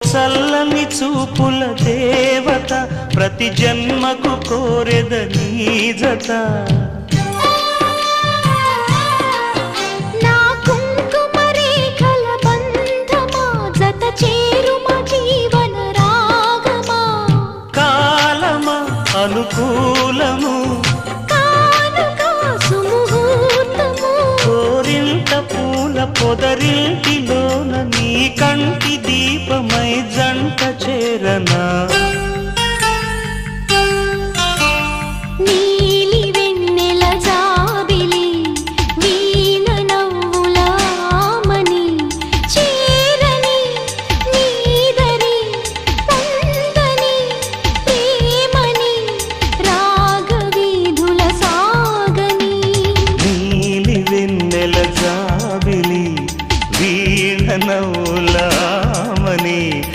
చల్లని చూపుల దేవత ప్రతి జన్మకు కోరెద నీ జత నా కుంకుమ రేఖల బంధమా జత చేరుమ జీవన రాగమా? కాలమా అనుకూలము కోరింత పూల పొదరింటిలోన నీ కంటి దీపమై జంట చేరనా. నవ్వులా